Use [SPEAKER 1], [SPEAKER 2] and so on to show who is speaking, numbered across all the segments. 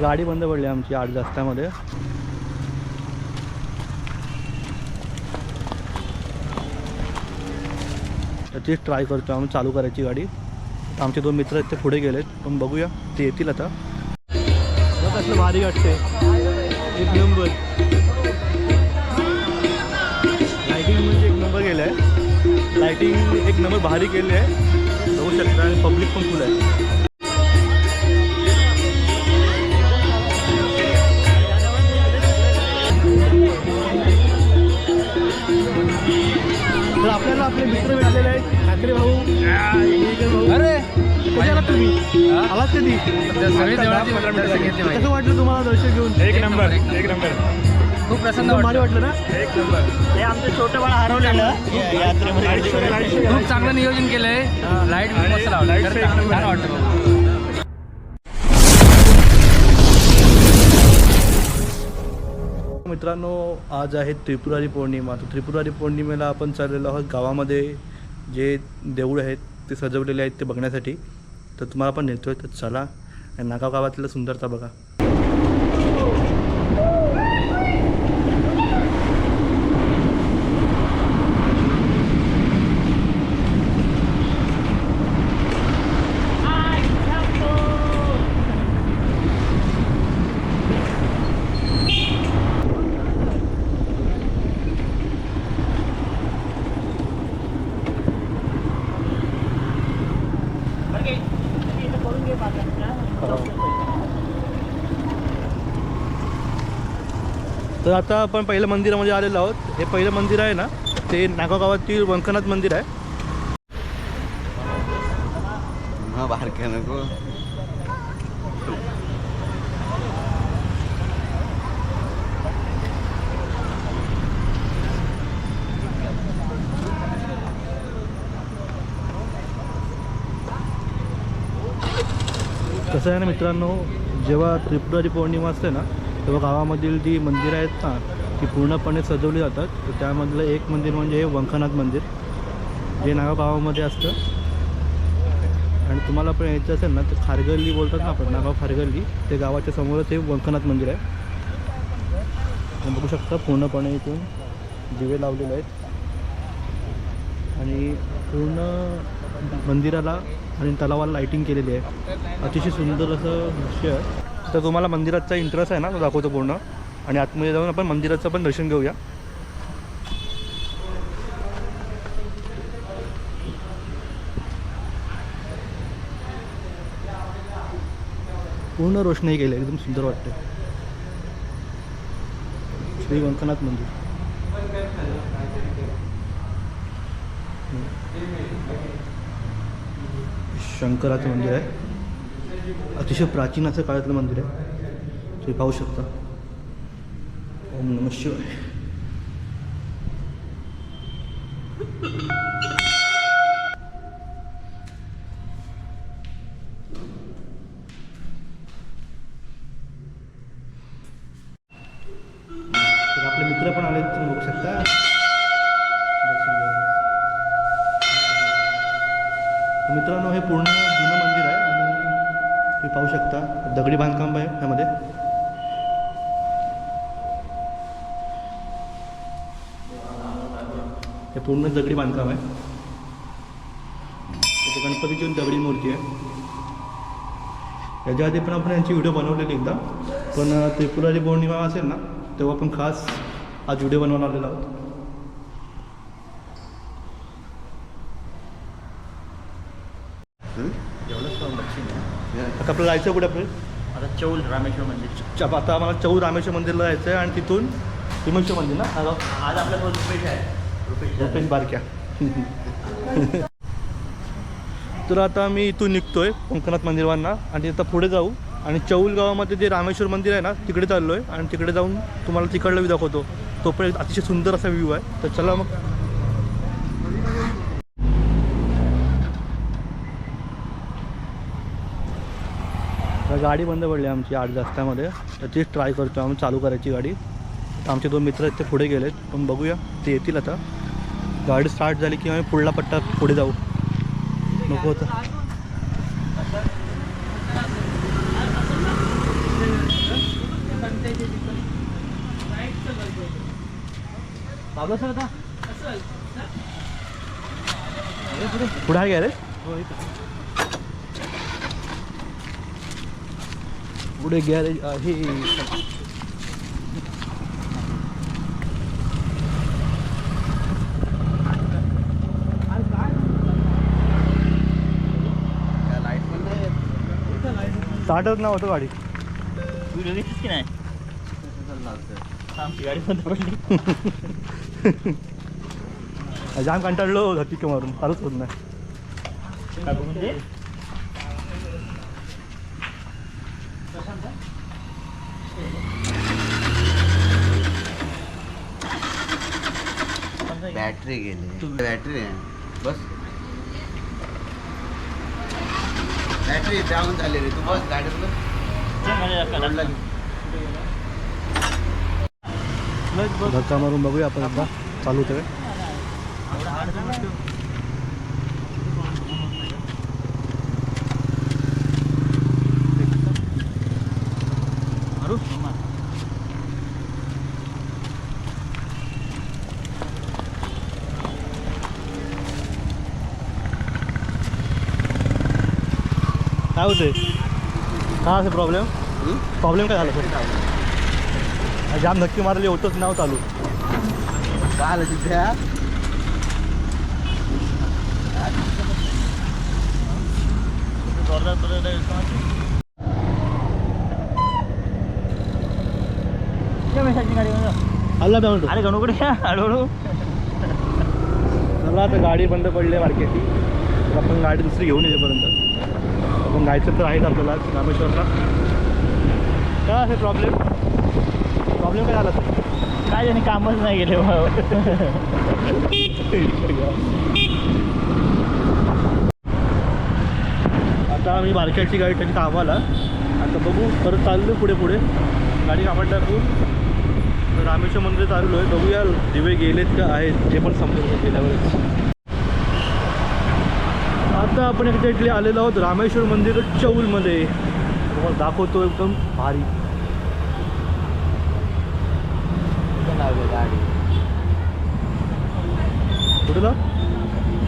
[SPEAKER 1] गाडी बंद पडली आमची आठ रस्त्यामध्ये. तीच ट्राय करतो आम्ही चालू करायची गाडी. तर आमचे दोन मित्र आहेत ते पुढे गेलेत. पण बघूया ते येतील आता. कसलं भारी वाटते एक नंबर लायटिंग म्हणजे एक नंबर गेलं आहे लायटिंग एक नंबर भारी केली आहे बघू शकता आणि पब्लिक पण फुल आहे. आपल्याला आपले मित्र भेटलेले आहेत. ठाकरे भाऊ
[SPEAKER 2] अरे!
[SPEAKER 1] आलात तुम्ही? आलात कधी?
[SPEAKER 2] सगळे देवळाची.
[SPEAKER 1] कसं वाटलं तुम्हाला दर्शन घेऊन?
[SPEAKER 3] एक नंबर एक नंबर.
[SPEAKER 2] खूप प्रसन्न
[SPEAKER 1] भारी
[SPEAKER 2] वाटलं.
[SPEAKER 1] ना?
[SPEAKER 3] एक नंबर.
[SPEAKER 1] हे आमचं छोटं बाळ हरवलेलं. यात्रेमध्ये.
[SPEAKER 2] खूप चांगलं नियोजन केलंय. लाइट मस्त लावलं. छान.
[SPEAKER 1] मित्रांनो आज आहे त्रिपुरारी पौर्णिमा. तर त्रिपुरारी पौर्णिमेला आपण चाललेलो आहोत गावामध्ये. जे देऊळ आहेत ते सजवलेले आहेत ते बघण्यासाठी. तर तुम्हाला पण नेतो आहे तर चला. आणि नागाव गावातलं सुंदरता बघा. आता आपण पहिल्या मंदिरामध्ये आलेलो आहोत. हे पहिलं मंदिर आहे ना ते नागाव गावातील वंकनाथ मंदिर आहे.
[SPEAKER 4] हा नको.
[SPEAKER 1] कसं आहे ना मित्रांनो जेव्हा त्रिपुरारी पौर्णिमा असते ना तेव्हा गावामधील जी मंदिरं आहेत ना ती पूर्णपणे सजवली जातात. तर त्यामधलं एक मंदिर म्हणजे हे वंखनाथ मंदिर. जे नागाव गावामध्ये असतं. आणि तुम्हाला पण यायचं असेल ना तर खारगल्ली बोलतात ना आपण नागाव खारगल्ली. ते गावाच्या समोरच हे वंखनाथ मंदिर आहे. तुम्ही बघू शकता पूर्णपणे इथून दिवे लावलेले आहेत. आणि पूर्ण मंदिराला आणि तलावाला लाईटिंग केलेली आहे. अतिशय सुंदर असं दृश्य आहे. तर तुम्हाला मंदिराचा इंटरेस्ट आहे ना तो दाखवतो पूर्ण. आणि आतमध्ये जाऊन आपण मंदिराचं पण दर्शन घेऊया. पूर्ण रोषणाई केली एकदम सुंदर वाटते. श्री वंकनाथ मंदिर. शंकराचं मंदिर आहे. अतिशय प्राचीन असं काळातलं मंदिर आहे. तुम्ही पाहू शकता. ओम नम शिवाय. हे पूर्ण दगडी बांधकाम आहे. तिथे गणपतीची दगडी मूर्ती आहे. याच्या आधी पण आपण यांची व्हिडिओ बनवलेली एकदा. पण त्रिपुरारी पौर्णिमा असेल ना तेव्हा आपण खास आज व्हिडिओ बनवून आलेलो आहोत आता आपलं जायचं कुठे आपलं
[SPEAKER 3] आता चौल रामेश्वर मंदिर.
[SPEAKER 1] आता आम्हाला चौ रामेश्वर मंदिरला जायचं आहे आणि तिथून भीमेश्वर मंदिर ना
[SPEAKER 3] आज आपल्यासोबत आहे. रुपेश
[SPEAKER 1] बारक्या तर आता मी इथून निघतोय कोंकणात मंदिरवांना आणि आता पुढे जाऊ. आणि चौल गावामध्ये जे रामेश्वर मंदिर आहे ना तिकडे चाललो आहे आणि तिकडे जाऊन तुम्हाला तिकडला व्ह्यू दाखवतो. तो पण एक अतिशय सुंदर असा व्ह्यू आहे. तर चला मग. गाडी बंद पडली आमची आठ रस्त्यामध्ये. तर तीच ट्राय करतो आम्ही चालू करायची गाडी. तर आमचे दोन मित्र आहेत ते पुढे गेलेत. पण बघूया ते येतील आता. गाडी स्टार्ट झाली की आम्ही पुढला पट्टा पुढे जाऊ. नको होतं पुढे आहे रे? पुढे गॅरेज आहे
[SPEAKER 4] लाइट पण नाही
[SPEAKER 1] स्टार्टच ना होतं गाडी.
[SPEAKER 3] व्हिडिओ घेतलीस की नाही? आमची गाडी बंद पडली
[SPEAKER 1] जाम कंटाळलो धक्की मारून. चालूच होत नाही.
[SPEAKER 4] बॅटरी गेली. बॅटरी आहे. बस. बॅटरी डाऊन झाली रे तू बस गाडीत बस.
[SPEAKER 1] धक्का मारून बघूया आपण एकदा. चालू होतं काय होतंय? काय असेल प्रॉब्लेम
[SPEAKER 4] हं?
[SPEAKER 1] प्रॉब्लेम काय झाला सर? जाम धक्की मारली होतच नाव चालू.
[SPEAKER 4] काय आलं तिथे हा?
[SPEAKER 1] म्हणतो
[SPEAKER 3] अरे गणूकडे हळूहळू
[SPEAKER 1] चला आता गाडी बंद पडली आहे मार्केटची. आपण गाडी दुसरी घेऊन येतेपर्यंत आपण जायचं तर आहेच आपल्याला रामेश्वरला. काय असेल प्रॉब्लेम प्रॉब्लेम काय झाला
[SPEAKER 3] काय त्याने कामच नाही गेले
[SPEAKER 1] आता आम्ही मार्केटची गाडी त्यांनी कामाला. आता बघू परत चाललो पुढे पुढे. गाडी कामात टाकून तर रामेश्वर मंदिर चाललो आहे. बघूया दिवे गेलेत का आहेत ते पण समजून गेल्यावर आता आपण एक्झॅक्टली आलेलो आहोत रामेश्वर मंदिर चौलमध्ये. तुम्हाला दाखवतो एकदम भारी.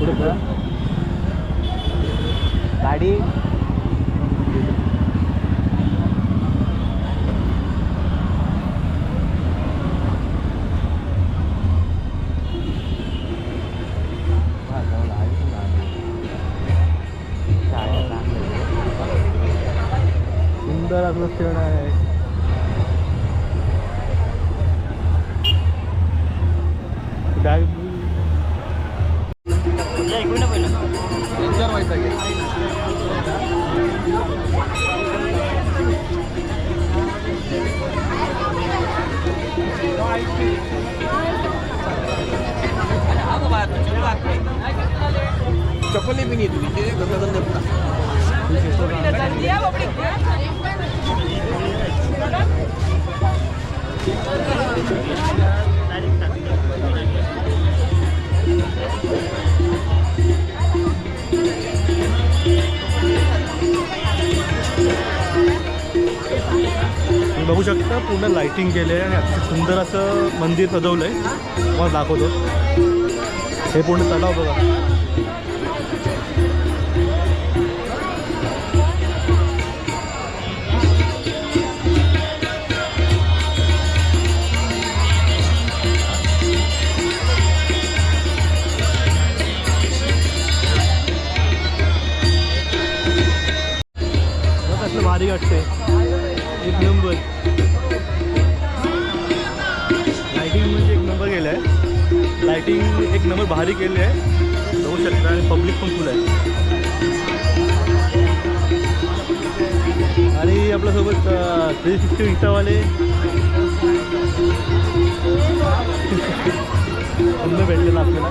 [SPEAKER 1] कुठे?
[SPEAKER 4] गाडी?
[SPEAKER 1] आपलं क्षण आहे
[SPEAKER 4] डेंजर व्हायचा पण. येते तिथे कसं कसं
[SPEAKER 1] तुम्ही बघू शकता पूर्ण लाइटिंग केले आहे आणि अतिशय सुंदर असं मंदिर सजवलं आहे तुम्हाला दाखवतो. हे पूर्ण तलाव बघा. भारी वाटते एक नंबर. लायटिंग म्हणजे एक नंबर गेलं आहे लाइटिंग एक नंबर भारी केली आहे बघू शकता आणि पब्लिक पण फुल आहे. आणि आपल्यासोबत थ्री सिक्स्टी इंस्टावाले भेटलेला आपल्याला.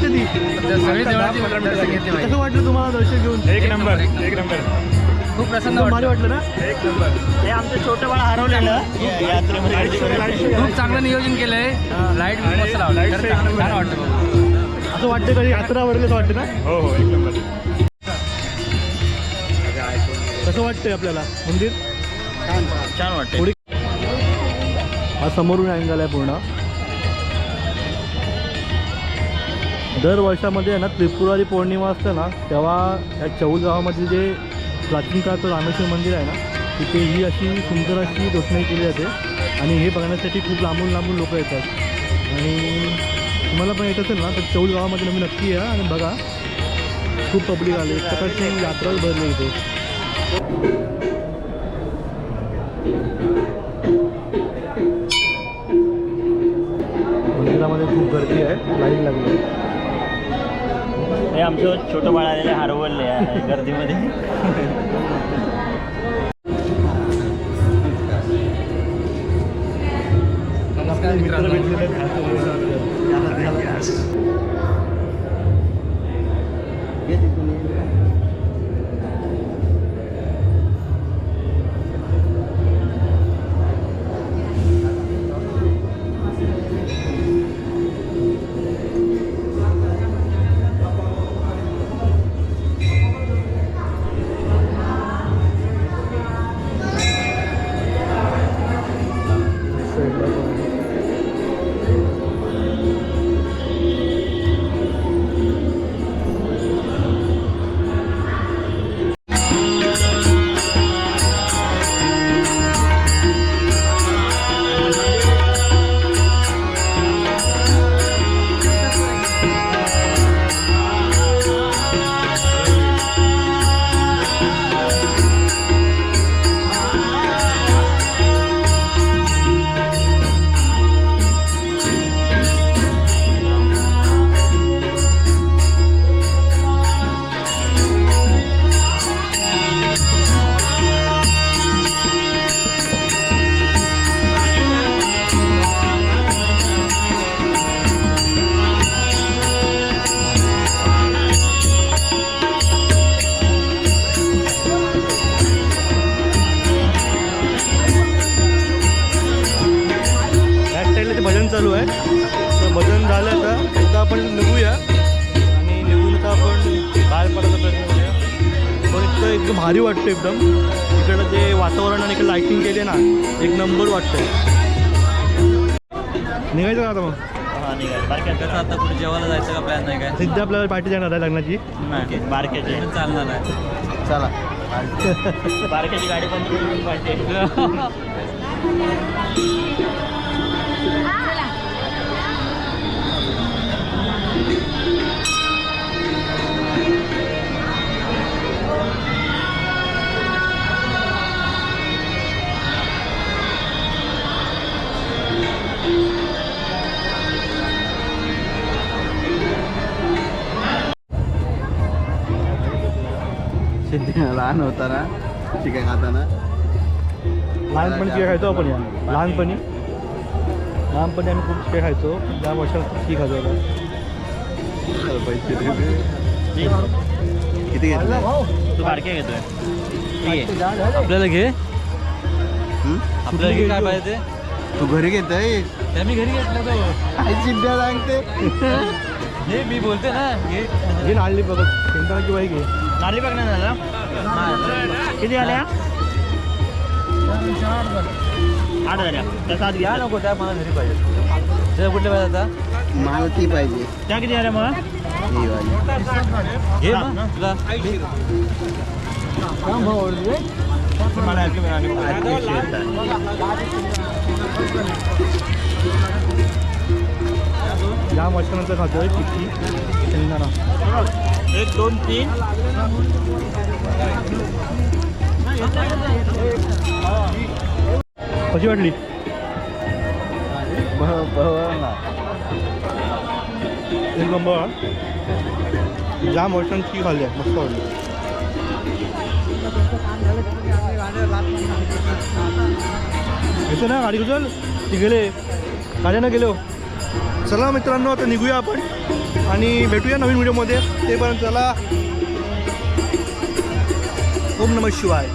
[SPEAKER 2] घेतली
[SPEAKER 1] कसं वाटलं तुम्हाला दर्शन घेऊन?
[SPEAKER 2] एक नंबर एक नंबर. खूप प्रसन्न
[SPEAKER 1] भारी
[SPEAKER 2] वाटलं.
[SPEAKER 1] वाटलं ना?
[SPEAKER 3] हे आमचं छोटं बाळ हरवलेलं.
[SPEAKER 2] खूप चांगलं नियोजन केलंय. लाइट मस्त लावलं. छान बघून.
[SPEAKER 1] असं वाटतं कधी यात्रा वरलेच वाटतं ना?
[SPEAKER 5] हो हो एक नंबर.
[SPEAKER 1] कसं वाटतंय आपल्याला? मंदिर?
[SPEAKER 3] छान वाटतं
[SPEAKER 1] थोडी हा समोरून अँगल आहे पूर्ण. दर वर्षामध्ये आहे ना त्रिपुरारी पौर्णिमा असते ना तेव्हा या चौल गावामधील जे प्राचीन काळाचं रामेश्वर मंदिर आहे ना तिथे ही अशी सुंदर अशी रोषणाई केली जाते. आणि हे बघण्यासाठी खूप लांबून लांबून लोक येतात. आणि तुम्हाला पण येत असेल ना तर चौल गावामध्ये तुम्ही नक्की या आणि बघा. खूप पब्लिक आले. एक प्रकारची यात्राच भरली इथे. मंदिरामध्ये खूप गर्दी आहे. लाईन लागली. आहे.
[SPEAKER 3] हे आमचं छोटं बाळ आलेलं हरवले आहे गर्दीमध्ये.
[SPEAKER 2] नमस्कार
[SPEAKER 1] मित्र
[SPEAKER 2] मित्रांनो.
[SPEAKER 1] चालू आहे. तर भजन झालं का एकदा आपण निघूया. आणि निघून आता आपण बाहेर पडायचा प्रयत्न करूया. पण इतकं एकदम भारी वाटतं एकदम. इकडं जे वातावरण आणि इकडे लाईटिंग केली ना एक नंबर वाटतंय. निघायचं का आता मग?
[SPEAKER 3] हा
[SPEAKER 2] आता पुढे जेवायला जायचं का प्लॅन नाही काय?
[SPEAKER 1] सध्या आपल्याला पार्टी जाणार आहे लग्नाची.
[SPEAKER 3] नाही. बारक्याचे.
[SPEAKER 2] चालणार आहे.
[SPEAKER 1] चला.
[SPEAKER 3] बारक्याची गाडी करून पाहिजे.
[SPEAKER 4] लहान होताना चिकन खाताना.
[SPEAKER 1] लहानपणी चिकन खायचो आपण या लहानपणी? लहानपणी आम्ही खूप चिकन खायचो. त्या वर्षात चिकन खायचो.
[SPEAKER 4] पैसे किती घेतले?
[SPEAKER 3] तू बारक्या घेतोय. आहे.
[SPEAKER 2] आपल्याला घे.
[SPEAKER 4] हं?
[SPEAKER 2] आपल्याला घे काय पाहिजे
[SPEAKER 4] तू? घरी घेतोय?
[SPEAKER 2] ते मी घरी घेतलं तो.
[SPEAKER 4] काय चिड्ड्या सांगते.
[SPEAKER 2] हे मी बोलते ना घे.
[SPEAKER 1] घे नाळली बघत शेंगदाण्याची बाई घे.
[SPEAKER 3] नाली बघ ना झाला किती आल्या? आठ झाल्या. त्या सात घ्या
[SPEAKER 2] नको त्या मला घरी पाहिजे ते कुठले पाहिजे आता
[SPEAKER 4] मला ती पाहिजे.
[SPEAKER 3] त्या किती आल्या मग?
[SPEAKER 4] ही वाली.
[SPEAKER 2] घे मग? तुला?
[SPEAKER 3] मला.
[SPEAKER 1] या वर्षानंतर खातोय टिक्की शेंगदाणा.
[SPEAKER 3] एक दोन तीन.
[SPEAKER 1] कशी वाटली? एक नंबर. जाम वर्षांची खाल्ली आहे. मस्त वाटली. येते ना गाडी ती गेले. गाड्यानं गेलो. चला मित्रांनो आता निघूया आपण. आणि भेटूया नवीन व्हिडिओमध्ये. तेपर्यंत चला. ओम नमः शिवाय.